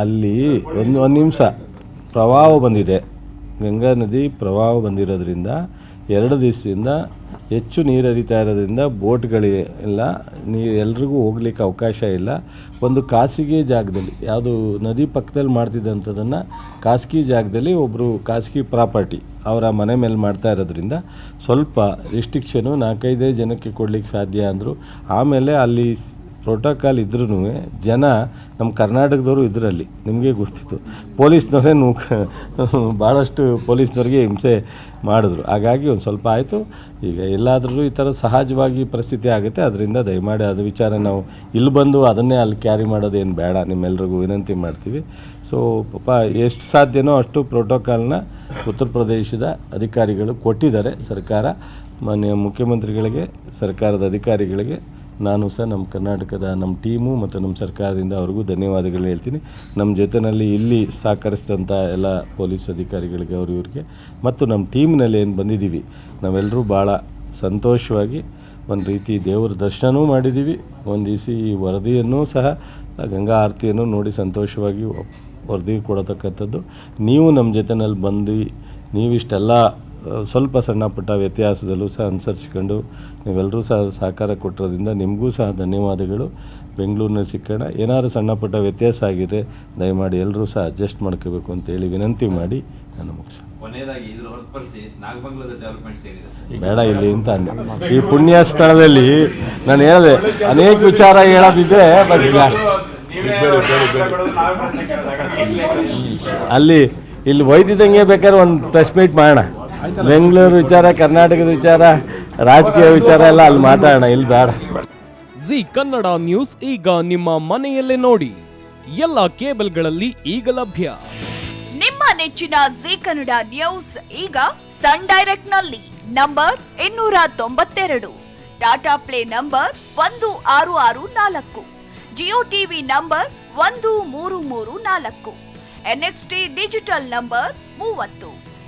ಅಲ್ಲಿ ಒಂದು ಒಂದು ನಿಮಿಷ. ಪ್ರವಾಹ ಬಂದಿದೆ. ಗಂಗಾ ನದಿ ಪ್ರವಾಹ ಬಂದಿರೋದ್ರಿಂದ ಎರಡು ದಿವಸದಿಂದ ಹೆಚ್ಚು ನೀರು ಹರಿತಾ ಇರೋದ್ರಿಂದ ಬೋಟ್ಗಳಿಗೆ ಎಲ್ಲ ನೀ, ಎಲ್ರಿಗೂ ಹೋಗ್ಲಿಕ್ಕೆ ಅವಕಾಶ ಇಲ್ಲ. ಒಂದು ಖಾಸಗಿ ಜಾಗದಲ್ಲಿ, ಯಾವುದು ನದಿ ಪಕ್ಕದಲ್ಲಿ ಮಾಡ್ತಿದ್ದಂಥದ್ದನ್ನು ಖಾಸಗಿ ಜಾಗದಲ್ಲಿ ಒಬ್ಬರು ಖಾಸಗಿ ಪ್ರಾಪರ್ಟಿ ಅವರ ಮನೆ ಮೇಲೆ ಮಾಡ್ತಾ ಇರೋದ್ರಿಂದ ಸ್ವಲ್ಪ ರಿಸ್ಟ್ರಿಕ್ಷನು ನಾಲ್ಕೈದೇ ಜನಕ್ಕೆ ಕೊಡ್ಲಿಕ್ಕೆ ಸಾಧ್ಯ ಅಂದರು. ಆಮೇಲೆ ಅಲ್ಲಿ ಪ್ರೋಟೋಕಾಲ್ ಇದ್ರೂ ಜನ ನಮ್ಮ ಕರ್ನಾಟಕದವರು ಇದರಲ್ಲಿ, ನಿಮಗೆ ಗೊತ್ತಿತ್ತು. ಪೊಲೀಸ್ನವರೇ ನೂಕ ಭಾಳಷ್ಟು ಪೊಲೀಸ್ನವ್ರಿಗೆ ಹಿಂಸೆ ಮಾಡಿದ್ರು. ಹಾಗಾಗಿ ಒಂದು ಸ್ವಲ್ಪ ಆಯಿತು. ಈಗ ಎಲ್ಲಾದರೂ ಈ ಥರ ಸಹಜವಾಗಿ ಪರಿಸ್ಥಿತಿ ಆಗುತ್ತೆ. ಅದರಿಂದ ದಯಮಾಡಿ ಅದು ವಿಚಾರ ನಾವು ಇಲ್ಲಿ ಬಂದು ಅದನ್ನೇ ಅಲ್ಲಿ ಕ್ಯಾರಿ ಮಾಡೋದೇನು ಬೇಡ. ನಿಮ್ಮೆಲ್ಲರಿಗೂ ವಿನಂತಿ ಮಾಡ್ತೀವಿ. ಸೊ ಪಾಪ ಎಷ್ಟು ಸಾಧ್ಯನೋ ಅಷ್ಟು ಪ್ರೋಟೋಕಾಲ್ನ ಉತ್ತರ ಪ್ರದೇಶದ ಅಧಿಕಾರಿಗಳು ಕೊಟ್ಟಿದ್ದಾರೆ ಸರ್ಕಾರ. ಮಾನ್ಯ ಮುಖ್ಯಮಂತ್ರಿಗಳಿಗೆ, ಸರ್ಕಾರದ ಅಧಿಕಾರಿಗಳಿಗೆ ನಾನು ಸಹ ನಮ್ಮ ಕರ್ನಾಟಕದ ನಮ್ಮ ಟೀಮು ಮತ್ತು ನಮ್ಮ ಸರ್ಕಾರದಿಂದ ಅವ್ರಿಗೂ ಧನ್ಯವಾದಗಳು ಹೇಳ್ತೀನಿ. ನಮ್ಮ ಜೊತೆಯಲ್ಲಿ ಇಲ್ಲಿ ಸಹಕರಿಸಿದಂಥ ಎಲ್ಲ ಪೊಲೀಸ್ ಅಧಿಕಾರಿಗಳಿಗೆ ಅವರು ಇವರಿಗೆ. ಮತ್ತು ನಮ್ಮ ಟೀಮ್ನಲ್ಲಿ ಏನು ಬಂದಿದ್ದೀವಿ, ನಾವೆಲ್ಲರೂ ಭಾಳ ಸಂತೋಷವಾಗಿ ಒಂದು ರೀತಿ ದೇವರ ದರ್ಶನವೂ ಮಾಡಿದ್ದೀವಿ. ಒಂದು ದಿವಸ ಈ ವರದಿಯನ್ನು ಸಹ, ಗಂಗಾ ಆರತಿಯನ್ನು ನೋಡಿ ಸಂತೋಷವಾಗಿ ವರದಿ ಕೊಡತಕ್ಕಂಥದ್ದು. ನೀವು ನಮ್ಮ ಜೊತೆಯಲ್ಲಿ ಬಂದು, ನೀವಿಷ್ಟೆಲ್ಲ ಸ್ವಲ್ಪ ಸಣ್ಣ ಪುಟ್ಟ ವ್ಯತ್ಯಾಸದಲ್ಲೂ ಸಹ ಅನುಸರಿಸ್ಕೊಂಡು ನೀವೆಲ್ಲರೂ ಸಹ ಸಹಕಾರ ಕೊಟ್ಟಿರೋದ್ರಿಂದ ನಿಮಗೂ ಸಹ ಧನ್ಯವಾದಗಳು. ಬೆಂಗಳೂರಿನಲ್ಲಿ ಸಿಕ್ಕೋಣ. ಏನಾದರೂ ಸಣ್ಣ ಪುಟ್ಟ ವ್ಯತ್ಯಾಸ ಆಗಿದೆ ದಯಮಾಡಿ ಎಲ್ಲರೂ ಸಹ ಅಡ್ಜಸ್ಟ್ ಮಾಡ್ಕೋಬೇಕು ಅಂತೇಳಿ ವಿನಂತಿ ಮಾಡಿ ನಾನು ಮುಗಿಸ ಬೇಡ ಇಲ್ಲಿ ಅಂತ ಅಂದೆ. ಈ ಪುಣ್ಯ ಸ್ಥಳದಲ್ಲಿ ನಾನು ಹೇಳಿದೆ ಅನೇಕ ವಿಚಾರ ಹೇಳೋದಿದೆ ಬಟ್ ಅಲ್ಲಿ ಇಲ್ಲಿ ಒಯ್ದಿದ್ದಂಗೆ ಬೇಕಾದ್ರೆ ಒಂದು ಪ್ರೆಸ್ ಮೀಟ್ ಮಾಡೋಣ. ಬೆಂಗಳೂರು ವಿಚಾರ ಕರ್ನಾಟಕದ ವಿಚಾರ ರಾಜಕೀಯ ವಿಚಾರ ಎಲ್ಲ ಅಲ್ಲಿ ಮಾತಾಡೋಣ ಇಲ್ಲಿ ಬೇಡ. ಜಿ ಕನ್ನಡ ನ್ಯೂಸ್ ಈಗ ನಿಮ್ಮ ಮನೆಯಲ್ಲೇ ನೋಡಿ. ಎಲ್ಲ ಕೇಬಲ್ಗಳಲ್ಲಿ ಈಗ ಲಭ್ಯ. ನಿಮ್ಮ ನೆಚ್ಚಿನ ಜಿ ಕನ್ನಡ ನ್ಯೂಸ್ ಈಗ ಸನ್ ಡೈರೆಕ್ಟ್ನಲ್ಲಿ ನಂಬರ್ ಇನ್ನೂರ ತೊಂಬತ್ತೆರಡು. ಟಾಟಾ ಪ್ಲೇ ನಂಬರ್ ಒಂದು ಆರು ಆರು ನಾಲ್ಕು. ಜಿಯೋ ಟಿವಿ ನಂಬರ್ ಒಂದು ಮೂರು ಮೂರು ನಾಲ್ಕು. ಎನ್ಎಕ್ಸ್ಟಿ ಡಿಜಿಟಲ್ ನಂಬರ್ ಮೂವತ್ತು.